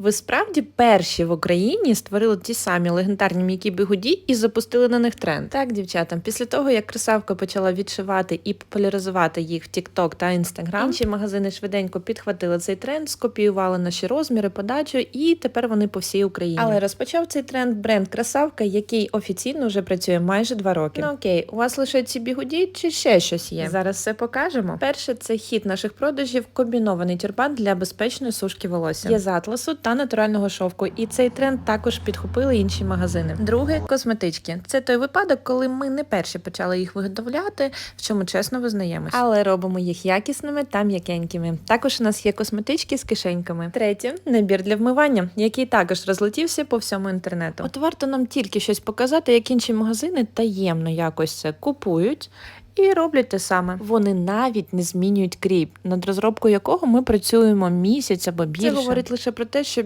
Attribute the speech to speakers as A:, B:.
A: Ви справді перші в Україні створили ті самі легендарні м'які бігуді і запустили на них тренд. Так, дівчата, після того як красавка почала відшивати і популяризувати їх в TikTok та Instagram, інші магазини швиденько підхватили цей тренд, скопіювали наші розміри, подачу, і тепер вони по всій Україні. Але розпочав цей тренд бренд Красавка, який офіційно вже працює майже два роки. Ну окей, у вас лише ці бігуді чи ще щось є? Зараз все покажемо. Перше, це хід наших продажів, комбінований тюрбан для безпечної сушки волосся. Є з атласу та натурального шовку, і цей тренд також підхопили інші магазини. Друге косметички. Це той випадок, коли ми не перші почали їх виготовляти, в чому чесно визнаємось. Але робимо їх якісними та м'якенькими. Також у нас є косметички з кишеньками. Третє набір для вмивання, який також розлетівся по всьому інтернету. От варто нам тільки щось показати, як інші магазини таємно якось це купують. І роблять те саме. Вони навіть не змінюють кріп, над розробкою якого ми працюємо місяць або більше. Це говорить лише про те, що